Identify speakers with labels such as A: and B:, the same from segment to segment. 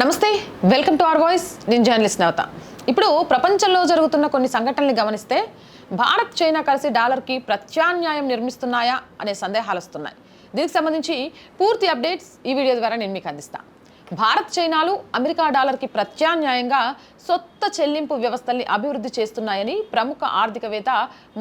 A: నమస్తే welcome to hour voice. నేను journalist నవత. ఇప్పుడు ప్రపంచంలో జరుగుతున్న కొన్ని సంఘటనలు గమనిస్తే భారత్ చైనా కలిసి డాలర్కి ప్రత్యామ్నాయం నిర్మిస్తున్నాయా అనే సందేహాలు వస్తున్నాయి. దీనికి సంబంధించి పూర్తి అప్డేట్స్ ఈ వీడియో ద్వారా నేను మీకు అందిస్తాను భారత్ చైనాలు అమెరికా డాలర్కి ప్రత్యామ్నాయంగా సొత్త చెల్లింపు వ్యవస్థల్ని అభివృద్ధి చేస్తున్నాయని ప్రముఖ ఆర్థికవేత్త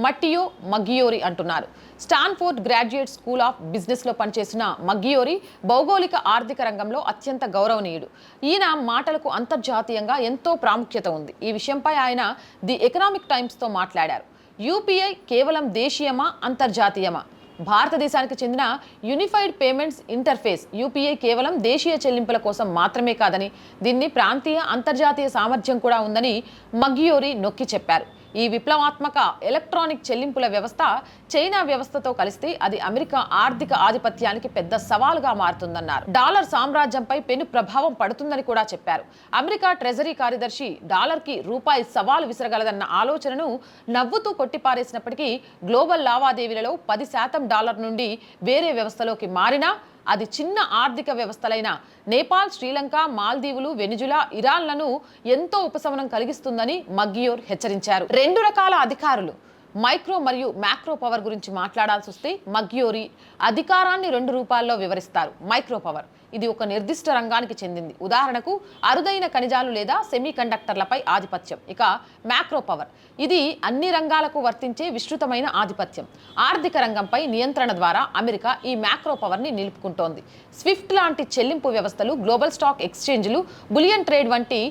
A: మట్టియో మగ్గియోరి అంటున్నారు. స్టాన్ఫోర్డ్ గ్రాడ్యుయేట్ స్కూల్ ఆఫ్ బిజినెస్లో పనిచేసిన మగ్గియోరి భౌగోళిక ఆర్థిక రంగంలో అత్యంత గౌరవనీయుడు. ఈయన మాటలకు అంతర్జాతీయంగా ఎంతో ప్రాముఖ్యత ఉంది. ఈ విషయంపై ఆయన ది ఎకనామిక్ టైమ్స్తో మాట్లాడారు. యూపీఐ కేవలం దేశీయమా అంతర్జాతీయమా? భారతదేశానికి చెందిన యూనిఫైడ్ పేమెంట్స్ ఇంటర్ఫేస్ యూపీఐ కేవలం దేశీయ చెల్లింపుల కోసం మాత్రమే కాదని దీన్ని ప్రాంతీయ అంతర్జాతీయ సామర్థ్యం కూడా ఉందని మగ్గియోరి నొక్కి చెప్పారు. ఈ విప్లవాత్మక ఎలక్ట్రానిక్ చెల్లింపుల వ్యవస్థ చైనా వ్యవస్థతో కలిస్తే అది అమెరికా ఆర్థిక ఆధిపత్యానికి పెద్ద సవాలుగా మారుతుందన్నారు. డాలర్ సామ్రాజ్యంపై పెను ప్రభావం పడుతుందని కూడా చెప్పారు. అమెరికా ట్రెజరీ కార్యదర్శి డాలర్కి రూపాయి సవాలు విసరగలదన్న ఆలోచనను నవ్వుతూ కొట్టిపారేసినప్పటికీ గ్లోబల్ లావాదేవీలలో పది శాతం డాలర్ నుండి వేరే వ్యవస్థలోకి మారినా అది చిన్న ఆర్థిక వ్యవస్థలైన నేపాల్ శ్రీలంక మాల్దీవులు వెనిజులా ఇరాన్లను ఎంతో ఉపశమనం కలిగిస్తుందని మగ్గియోర్ హెచ్చరించారు. రెండు రకాల అధికారులు మైక్రో మరియు మ్యాక్రో పవర్ గురించి మాట్లాడాల్సి వస్తే మగ్యోరి అధికారాన్ని రెండు రూపాల్లో వివరిస్తారు. మైక్రో పవర్ ఇది ఒక నిర్దిష్ట రంగానికి చెందింది. ఉదాహరణకు అరుదైన ఖనిజాలు లేదా సెమీ కండక్టర్లపై ఆధిపత్యం. ఇక మ్యాక్రో పవర్ ఇది అన్ని రంగాలకు వర్తించే విస్తృతమైన ఆధిపత్యం. ఆర్థిక రంగంపై నియంత్రణ ద్వారా అమెరికా ఈ మ్యాక్రో పవర్ని నిలుపుకుంటోంది. స్విఫ్ట్ లాంటి చెల్లింపు వ్యవస్థలు గ్లోబల్ స్టాక్ ఎక్స్చేంజ్లు బులియన్ ట్రేడ్ వంటి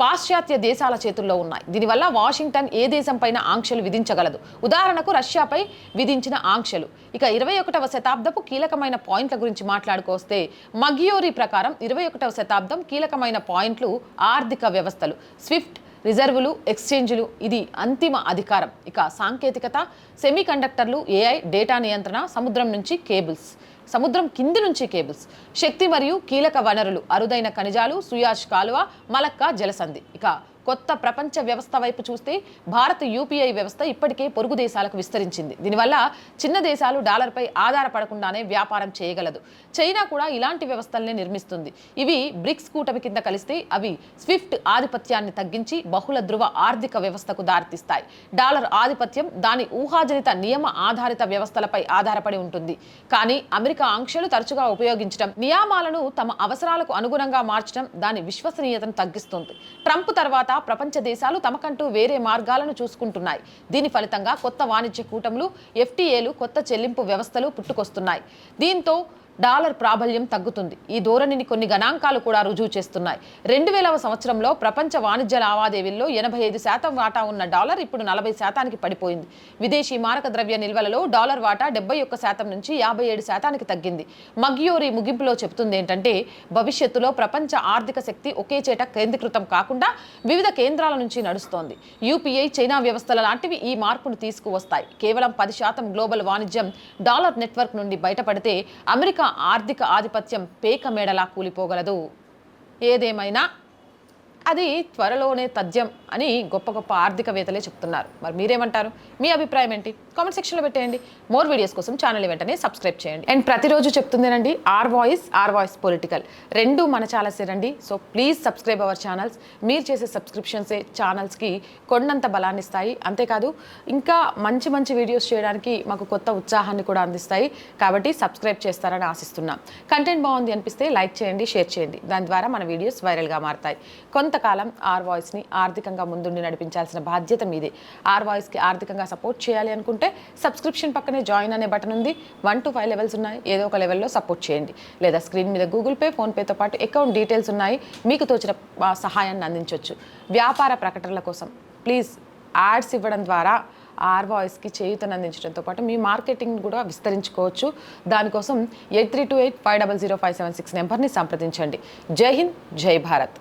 A: పాశ్చాత్య దేశాల చేతుల్లో ఉన్నాయి. దీనివల్ల వాషింగ్టన్ ఏ దేశంపైన ఆంక్షలు విధించగలదు? ఉదాహరణకు రష్యాపై విధించిన ఆంక్షలు. ఇక ఇరవై ఒకటవ శతాబ్దపు కీలకమైన పాయింట్ల గురించి మాట్లాడుకొస్తే మగియోరీ ప్రకారం ఇరవై ఒకటవ శతాబ్దం కీలకమైన పాయింట్లు ఆర్థిక వ్యవస్థలు. స్విఫ్ట్ రిజర్వులు ఎక్స్చేంజ్లు ఇది అంతిమ అధికారం. ఇక సాంకేతికత సెమీ కండక్టర్లు ఏఐ డేటా నియంత్రణ సముద్రం నుంచి కేబుల్స్. సముద్రం కింది నుంచి కేబుల్స్. శక్తి మరియు కీలక వనరులు అరుదైన ఖనిజాలు సుయాష్ కాలువ మలక్కా జలసంధి. ఇక కొత్త ప్రపంచ వ్యవస్థ వైపు చూస్తే భారత్ యూపీఐ వ్యవస్థ ఇప్పటికే పొరుగు దేశాలకు విస్తరించింది. దీనివల్ల చిన్న దేశాలు డాలర్పై ఆధారపడకుండానే వ్యాపారం చేయగలదు. చైనా కూడా ఇలాంటి వ్యవస్థల్ని నిర్మిస్తుంది. ఇవి బ్రిక్స్ కూటమి కింద కలిస్తే అవి స్విఫ్ట్ ఆధిపత్యాన్ని తగ్గించి బహుళ ధృవ ఆర్థిక వ్యవస్థకు దారితీస్తాయి. డాలర్ ఆధిపత్యం దాని ఊహాజనిత నియమ ఆధారిత వ్యవస్థలపై ఆధారపడి ఉంటుంది. కానీ అమెరికా ఆంక్షలు తరచుగా ఉపయోగించడం నియామాలను తమ అవసరాలకు అనుగుణంగా మార్చడం దాని విశ్వసనీయతను తగ్గిస్తుంది. ట్రంప్ తర్వాత ప్రపంచ దేశాలు తమకంటూ వేరే మార్గాలను చూసుకుంటున్నాయి. దీని ఫలితంగా కొత్త వాణిజ్య కూటములు ఎఫ్టీఏలు కొత్త చెల్లింపు వ్యవస్థలు పుట్టుకొస్తున్నాయి. దీంతో డాలర్ ప్రాబల్యం తగ్గుతుంది. ఈ ధోరణిని కొన్ని గణాంకాలు కూడా రుజువు చేస్తున్నాయి. రెండు వేలవ సంవత్సరంలో ప్రపంచ వాణిజ్య లావాదేవీల్లో ఎనభై ఐదు శాతం వాటా ఉన్న డాలర్ ఇప్పుడు నలభై శాతానికి పడిపోయింది. విదేశీ మారక ద్రవ్య నిల్వలలో డాలర్ వాటా డెబ్బై ఒక్క శాతం నుంచి యాభై ఏడు శాతానికి తగ్గింది. మగ్యూరి ముగింపులో చెబుతుంది ఏంటంటే భవిష్యత్తులో ప్రపంచ ఆర్థిక శక్తి ఒకే చేట కేంద్రీకృతం కాకుండా వివిధ కేంద్రాల నుంచి నడుస్తోంది. యూపీఐ చైనా వ్యవస్థల లాంటివి ఈ మార్పును తీసుకువస్తాయి. కేవలం పది శాతం గ్లోబల్ వాణిజ్యం డాలర్ నెట్వర్క్ నుండి బయటపడితే అమెరికా ఆర్థిక ఆధిపత్యం పేక మేడలా కూలిపోగలదు. ఏదేమైనా అది త్వరలోనే తథ్యం అని గొప్ప గొప్ప ఆర్థికవేత్తలే చెప్తున్నారు. మరి మీరేమంటారు? మీ అభిప్రాయం ఏంటి? కామెంట్ సెక్షన్లో పెట్టేయండి. మోర్ వీడియోస్ కోసం ఛానల్ వెంటనే సబ్స్క్రైబ్ చేయండి. అండ్ ప్రతిరోజు చెప్తుందేనండి Our Voice Our Voice Political. రెండు మన ఛానల్సేనండి so please subscribe our channels. మీరు చేసే సబ్స్క్రిప్షన్సే ఛానల్స్కి కొండంత బలాన్ని ఇస్తాయి. అంతేకాదు ఇంకా మంచి మంచి వీడియోస్ చేయడానికి మాకు కొత్త ఉత్సాహాన్ని కూడా అందిస్తాయి. కాబట్టి సబ్స్క్రైబ్ చేస్తారని ఆశిస్తున్నాం. కంటెంట్ బాగుంది అనిపిస్తే లైక్ చేయండి షేర్ చేయండి. దాని ద్వారా మన వీడియోస్ వైరల్గా మారతాయి. కొంతకాలం ఆర్ వాయిస్ని ఆర్థికంగా ముందుండి నడిపించాల్సిన బాధ్యత మీదే. ఆర్ వాయిస్కి ఆర్థికంగా సపోర్ట్ చేయాలి అనుకుంటే సబ్స్క్రిప్షన్ పక్కనే జాయిన్ అనే బటన్ ఉంది. వన్ టు ఫైవ్ లెవెల్స్ ఉన్నాయి. ఏదో ఒక లెవెల్లో సపోర్ట్ చేయండి. లేదా స్క్రీన్ మీద గూగుల్ పే ఫోన్పేతో పాటు అకౌంట్ డీటెయిల్స్ ఉన్నాయి. మీకు తోచిన సహాయాన్ని అందించవచ్చు వ్యాపార ప్రకటనల కోసం ప్లీజ్ యాడ్స్ ఇవ్వడం ద్వారా ఆర్ వాయిస్కి చేయూతను అందించడంతో పాటు మీ మార్కెటింగ్ కూడా విస్తరించుకోవచ్చు. దానికోసం eight three two eight five double zero five seven six నెంబర్ని సంప్రదించండి. జై హింద్ జై భారత్.